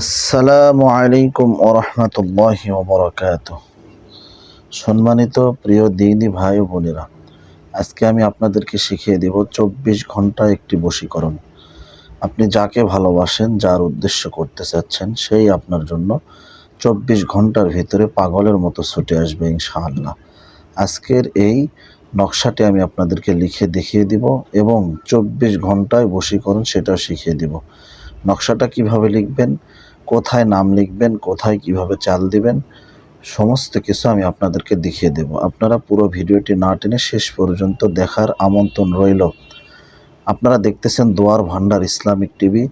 আসসালামু আলাইকুম ওরহমতুল্লাহ ওবরাকাত সম্মানিত প্রিয় দিদি ভাই ও বোনেরা, আজকে আমি আপনাদেরকে শিখিয়ে দেব চব্বিশ ঘণ্টা একটি বশীকরণ। আপনি যাকে ভালোবাসেন, যার উদ্দেশ্য করতে চাচ্ছেন, সেই আপনার জন্য চব্বিশ ঘণ্টার ভিতরে পাগলের মতো ছুটে আসবে ইনশাআল্লাহ। আজকের এই নকশাটি আমি আপনাদেরকে লিখে দেখিয়ে দিব এবং চব্বিশ ঘন্টায় বশীকরণ সেটাও শিখিয়ে দিব। নকশাটা কীভাবে লিখবেন? কোথায় নাম লিখবেন, কোথায় কীভাবে চাল দিবেন, সমস্ত কিছু আমি আপনাদেরকে দেখিয়ে দেব। আপনারা পুরো ভিডিওটি না টেনে শেষ পর্যন্ত দেখার আমন্ত্রণ রইল। আপনারা দেখতেছেন দোয়ার ভান্ডার ইসলামিক টিভি।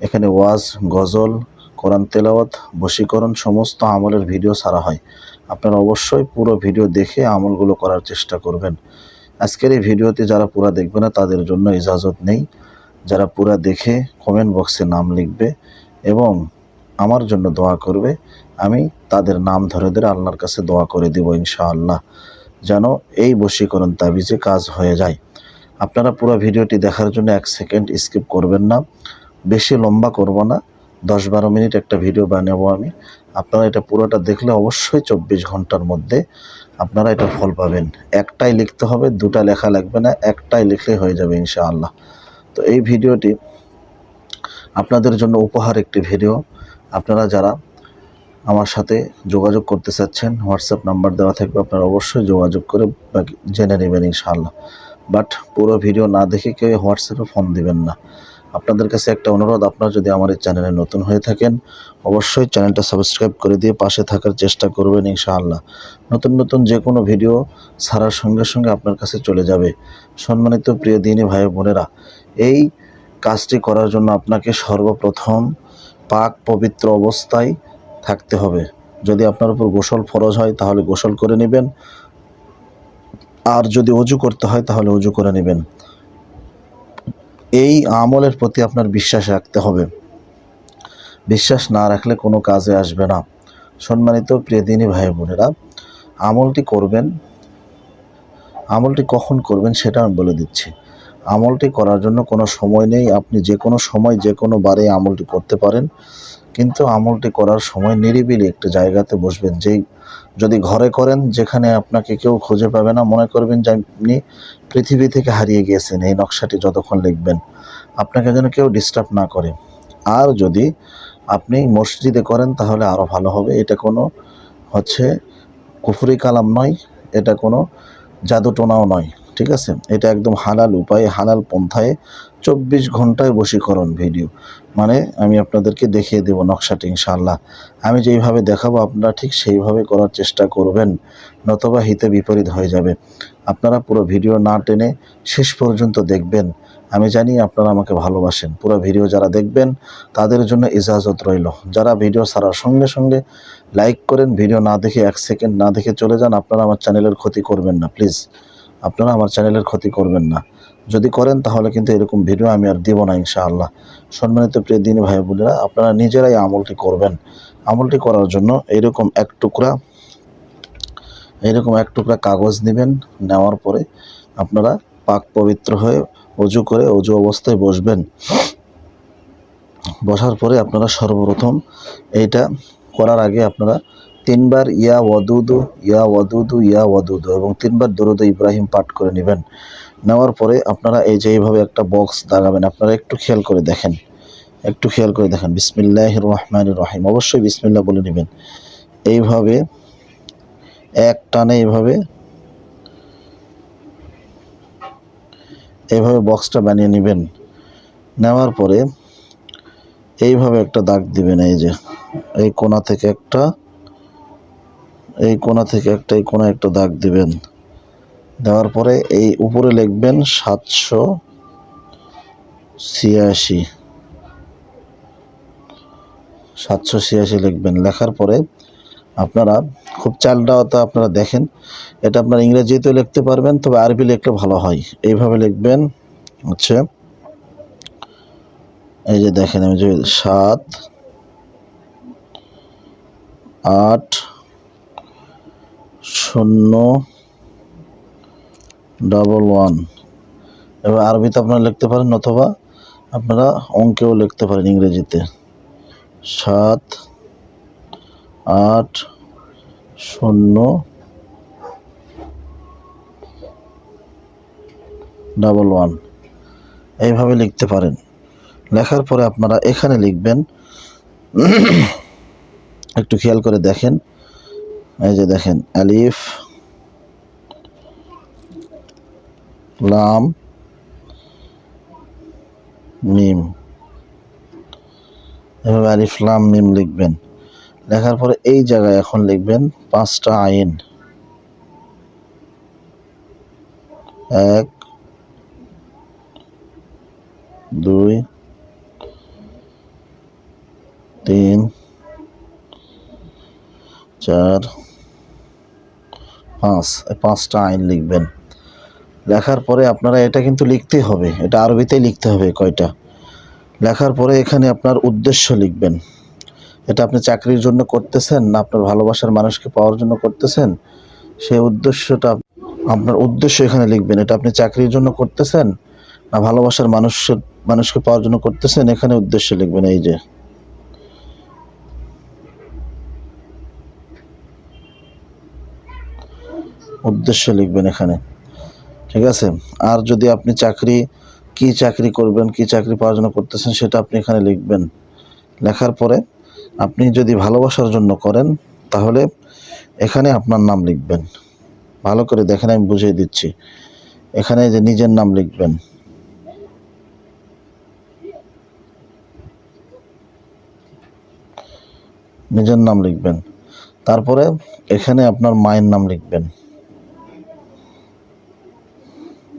এখানে ওয়াজ, গজল, কোরআন তেলাওয়াত, বশীকরণ, সমস্ত আমলের ভিডিও ছাড়া হয়। আপনারা অবশ্যই পুরো ভিডিও দেখে আমলগুলো করার চেষ্টা করবেন। আজকের এই ভিডিওতে যারা পুরো দেখবে না, তাদের জন্য ইজাজত নেই। যারা পুরা দেখে কমেন্ট বক্সে নাম লিখবে এবং আমার জন্য দোয়া করবে। আমি তাদের নাম ধরে ধরে আল্লাহর কাছে দোয়া করে দিব ইনশাআল্লাহ। যেন এই বশীকরণ তাবিজে কাজ হয়ে যায়। আপনারা পুরো ভিডিওটি দেখার জন্য এক সেকেন্ড স্কিপ করবেন না। বেশি লম্বা করব না। দশ বারো মিনিট একটা ভিডিও বানাবো আমি। আপনারা এটা পুরোটা দেখলে অবশ্যই চব্বিশ ঘণ্টার মধ্যে আপনারা এটা ফল পাবেন। একটাই লিখতে হবে, দুটা লেখা লাগবে না, একটাই লিখলে হয়ে যাবে ইনশাআল্লাহ। তো এই ভিডিওটি আপনাদের জন্য উপহার একটি ভিডিও। আপনারা যারা আমার সাথে যোগাযোগ করতে চাচ্ছেন হোয়াটসঅ্যাপ নাম্বার দেওয়া থাকবে, আপনারা অবশ্যই যোগাযোগ করে বাকি জেনে নেবেন ইনশাআল্লাহ। বাট পুরো ভিডিও না দেখে কেউ হোয়াটসঅ্যাপে ফোন দিবেন না। আপনাদের কাছে একটা অনুরোধ, আপনারা যদি আমার এই চ্যানেলে নতুন হয়ে থাকেন, অবশ্যই চ্যানেলটা সাবস্ক্রাইব করে দিয়ে পাশে থাকার চেষ্টা করবেন ইনশাআল্লাহ। নতুন নতুন যে কোনো ভিডিও ছাড়ার সঙ্গে সঙ্গে আপনার কাছে চলে যাবে। সম্মানিত প্রিয় দিনী ভাই বোনেরা, এই কাজটি করার জন্য আপনাকে সর্বপ্রথম পাক পবিত্র অবস্থায় থাকতে হবে। যদি আপনার উপর গোসল ফরজ হয়, তাহলে গোসল করে নেবেন। আর যদি অজু করতে হয়, তাহলে অজু করে নেবেন। এই আমলের প্রতি আপনার বিশ্বাস রাখতে হবে। বিশ্বাস না রাখলে কোনো কাজে আসবে না। সম্মানিত প্রিয় দিনী ভাই বোনেরা, আমলটি করবেন, আমলটি কখন করবেন সেটা আমি বলে দিচ্ছি। আমলটি করার জন্য কোনো সময় নেই। আপনি যে কোনো সময় যে কোনো বারে আমলটি করতে পারেন। কিন্তু আমলটি করার সময় নিরিবিলি একটি জায়গাতে বসবেন। যেই যদি ঘরে করেন, যেখানে আপনাকে কেউ খুঁজে পাবে না, মনে করবেন যে আপনি পৃথিবী থেকে হারিয়ে গিয়েছেন। এই নকশাটি যতক্ষণ লিখবেন, আপনাকে যেন কেউ ডিস্টার্ব না করে। আর যদি আপনি মসজিদে করেন, তাহলে আরও ভালো হবে। এটা কোনো হচ্ছে কুফরি কালাম নয়। এটা কোনো জাদুটোনাও নয়। ঠিক আছে? এটা একদম হালাল উপায়ে, হালাল পন্থায় চব্বিশ ঘন্টায় বশীকরণ ভিডিও মানে আমি আপনাদেরকে দেখিয়ে দেব নকশাটি ইনশাআল্লাহ। আমি যেইভাবে দেখাবো আপনারা ঠিক সেইভাবে করার চেষ্টা করবেন, নতবা হিতে বিপরীত হয়ে যাবে। আপনারা পুরো ভিডিও না টেনে শেষ পর্যন্ত দেখবেন। আমি জানি আপনারা আমাকে ভালোবাসেন। পুরো ভিডিও যারা দেখবেন, তাদের জন্য ইজাজত রইল। যারা ভিডিও ছাড়ার সঙ্গে সঙ্গে লাইক করেন ভিডিও না দেখে এক সেকেন্ড না দেখে চলে যান, আপনারা আমার চ্যানেলের ক্ষতি করবেন না প্লিজ আপনারা আমার চ্যানেলের ক্ষতি করবেন না। যদি করেন তাহলে কিন্তু এরকম ভিডিও আমি আর দিব না ইনশাআল্লাহ। সম্মানিত প্রিয় দিনী ভাই বোনেরা, আপনারা নিজেরাই আমলটি করবেন। আমলটি করার জন্য এরকম এক টুকরা এরকম এক টুকরা কাগজ নেবেন, নেওয়ার পরে আপনারা পাক পবিত্র হয়ে অজু করে অজু অবস্থায় বসবেন। বসার পরে আপনারা সর্বপ্রথম এইটা করার আগে আপনারা তিনবার ইয়া ওয়াদুদু ইয়া ওয়াদুদু ইয়া ওয়াদুদু এবং তিনবার দরুদ ইব্রাহিম পাঠ করে নেবেন। নেওয়ার পরে আপনারা এই যে এইভাবে একটা বক্স দাগাবেন আপনারা একটু খেয়াল করে দেখেন। একটু খেয়াল করে দেখেন। বিসমিল্লাহ রহমান রহিম। অবশ্যই বিসমিল্লা বলে নেবেন। এইভাবে, এক টানে এইভাবে এইভাবে বক্সটা বানিয়ে নেবেন। নেওয়ার পরে, এইভাবে একটা দাগ দিবেন এই যে, এই কোনা থেকে একটা এই কোণা থেকে একটা, এই কোণা একটা দাগ দিবেন। দেওয়ার পরে এই উপরে লিখবেন সাতশো ছিয়াশি। সাতশো ছিয়াশি লিখবেন। লেখার পরে আপনারা খুব চালটা তো আপনারা দেখেন, এটা আপনারা ইংরেজিতেও লিখতে পারবেন, তবে আরবি লিখলে ভালো হয়। এইভাবে লিখবেন, হচ্ছে, এই যে দেখেন, আমি যে সাত, আট শূন্য ডাবল ওয়ান এবার আরবিতে আপনারা লিখতে পারেন অথবা আপনারা অঙ্কেও লিখতে পারেন ইংরেজিতে। সাত, আট, শূন্য ডাবল ওয়ান এইভাবে লিখতে পারেন। লেখার পরে আপনারা এখানে লিখবেন। একটু খেয়াল করে দেখেন। এই যে দেখেন, আলিফ, লাম, মিম। এভাবে আলিফ, লাম, মিম লিখবেন। লেখার পরে এই জায়গায় এখন লিখবেন পাঁচটা আইন। এক, দুই, তিন, চার পাঁচ পাঁচটা আইন লিখবেন। লেখার পরে আপনারা এটা কিন্তু লিখতেই হবে, এটা আরবিতেই লিখতে হবে কয়টা। লেখার পরে এখানে আপনার উদ্দেশ্য লিখবেন। এটা আপনি চাকরির জন্য করতেছেন না আপনার ভালোবাসার মানুষকে পাওয়ার জন্য করতেছেন, সেই উদ্দেশ্যটা আপনার উদ্দেশ্য এখানে লিখবেন। এটা আপনি চাকরির জন্য করতেছেন না ভালোবাসার মানুষের, মানুষকে পাওয়ার জন্য করতেছেন, এখানে উদ্দেশ্য লিখবেন এই যে। উদ্দেশ্য লিখবেন এখানে। ঠিক আছে? আর যদি আপনি চাকরি, কি চাকরি করবেন, কি চাকরি পাওয়ার জন্য করতেছেন সেটা আপনি এখানে লিখবেন। লেখার পরে আপনি যদি ভালোবাসার জন্য করেন, তাহলে এখানে আপনার নাম লিখবেন। ভালো করে দেখেন, আমি বুঝিয়ে দিচ্ছি। এখানে যে নিজের নাম লিখবেন। নিজের নাম লিখবেন। তারপরে এখানে আপনার মায়ের নাম লিখবেন।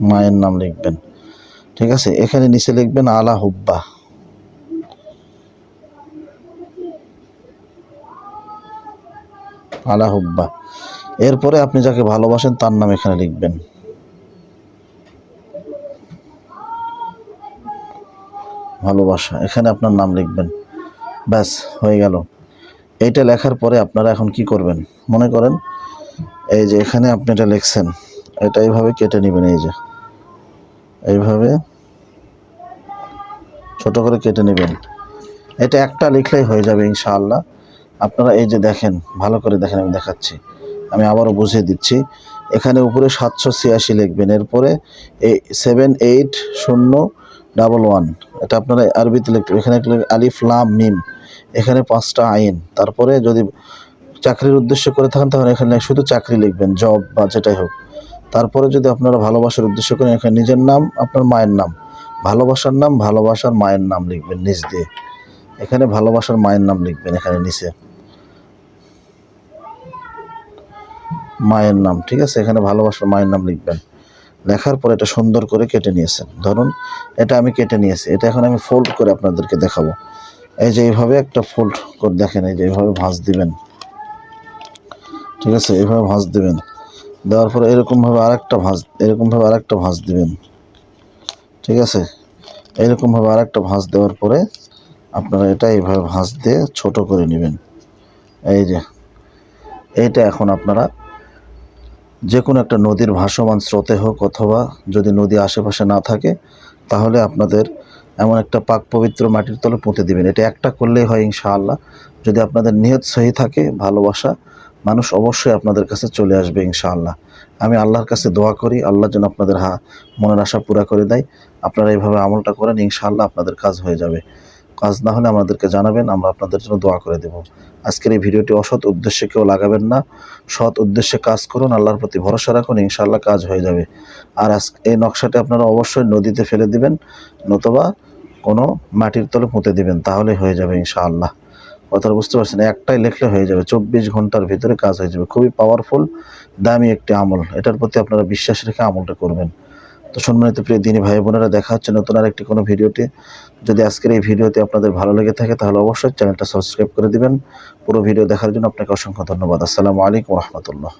মায়ের নাম লিখবেন। ঠিক আছে? এখানে নিচে লিখবেন আলা হুব্বা। আলা হুব্বা। এরপরে আপনি যাকে ভালোবাসেন তার নাম এখানে লিখবেন। ভালোবাসা, এখানে আপনার নাম লিখবেন। ব্যাস, হয়ে গেল। এইটা লেখার পরে আপনারা এখন কি করবেন? মনে করেন, এই যে এখানে আপনি এটা লিখছেন। এটা এইভাবে কেটে নেবেন, এই যে। এইভাবে ছোট করে কেটে নেবেন। এটা একটা লিখলেই হয়ে যাবে ইনশাআল্লাহ। আপনারা এই যে দেখেন, ভালো করে দেখেন, আমি দেখাচ্ছি। আমি আবারও বুঝিয়ে দিচ্ছি। এখানে উপরে সাতশো ছিয়াশি লিখবেন। এরপরে এই সেভেন এইট শূন্য ডাবল ওয়ান এটা আপনারা আরবিতে লিখবেন এখানে আলিফ, লাম, মিম। এখানে পাঁচটা আইন। তারপরে যদি চাকরির উদ্দেশ্য করে থাকেন, তাহলে এখানে শুধু চাকরি লিখবেন, জব বা যেটাই হোক। তারপরে যদি আপনারা ভালোবাসার উদ্দেশ্য করেন, এখানে নিজের নাম, আপনার মায়ের নাম। ভালোবাসার নাম, ভালোবাসার মায়ের নাম লিখবেন নিচ দিয়ে। এখানে ভালোবাসার মায়ের নাম লিখবেন এখানে নিচে। মায়ের নাম, ঠিক আছে? এখানে ভালোবাসার মায়ের নাম লিখবেন। লেখার পরে এটা সুন্দর করে কেটে নিয়েছেন। ধরুন, এটা আমি কেটে নিয়েছি। এটা এখন আমি ফোল্ড করে আপনাদেরকে দেখাবো। এই যে এইভাবে একটা ফোল্ড করে দেখেন, এই যে এইভাবে ভাঁজ দিবেন। ঠিক আছে? এইভাবে ভাঁজ দিবেন। দেওয়ার পরে এরকমভাবে আরেকটা ভাঁজ এরকমভাবে আরেকটা ভাঁজ দিবেন। ঠিক আছে? এরকমভাবে আরেকটা ভাঁজ দেওয়ার পরে আপনারা এটা এইভাবে ভাঁজ দিয়ে ছোট করে নেবেন। এই যে, এইটা এখন আপনারা যে কোনো একটা নদীর ভাসমান স্রোতে হোক অথবা যদি নদী আশেপাশে না থাকে, তাহলে আপনাদের এমন একটা পাক পবিত্র মাটির তলে পুঁতে দিবেন। এটা একটা করলেই হয় ইনশাআল্লাহ। যদি আপনাদের নিহত সহি থাকে, ভালোবাসা মানুষ অবশ্যই আপনাদের কাছে চলে আসবে ইনশাআল্লাহ। আমি আল্লাহর কাছে দোয়া করি, আল্লাহ যেন আপনাদের হা মনের আশা পুরা করে দেয়। আপনারা এইভাবে আমলটা করেন, ইনশাআল্লাহ আপনাদের কাজ হয়ে যাবে। কাজ না হলে আমাদেরকে জানাবেন, আমরা আপনাদের জন্য দোয়া করে দেব। আজকের এই ভিডিওটি অসৎ উদ্দেশ্যে কেউ লাগাবেন না। সৎ উদ্দেশ্যে কাজ করুন, আল্লাহর প্রতি ভরসা রাখুন, ইনশাআল্লাহ কাজ হয়ে যাবে। আর আজ এই নকশাটি আপনারা অবশ্যই নদীতে ফেলে দিবেন, নতুবা কোনো মাটির তলে পুঁতে দিবেন তাহলে হয়ে যাবে ইনশাআল্লাহ। কথাটা বুঝতে পারছেন? একটাই লেখলে হয়ে যাবে, চব্বিশ ঘণ্টার ভিতরে কাজ হয়ে যাবে। খুবই পাওয়ারফুল দামি একটি আমল। এটার প্রতি আপনারা বিশ্বাস রেখে আমলটা করবেন। তো সম্মানিত প্রিয় দিনী ভাই বোনেরা, দেখা হচ্ছে নতুন আর একটি কোনো ভিডিওতে। যদি আজকের এই ভিডিওতে আপনাদের ভালো লেগে থাকে, তাহলে অবশ্যই চ্যানেলটা সাবস্ক্রাইব করে দিবেন। পুরো ভিডিও দেখার জন্য আপনাকে অসংখ্য ধন্যবাদ। আসসালামু আলাইকুম রহমতুল্লাহ।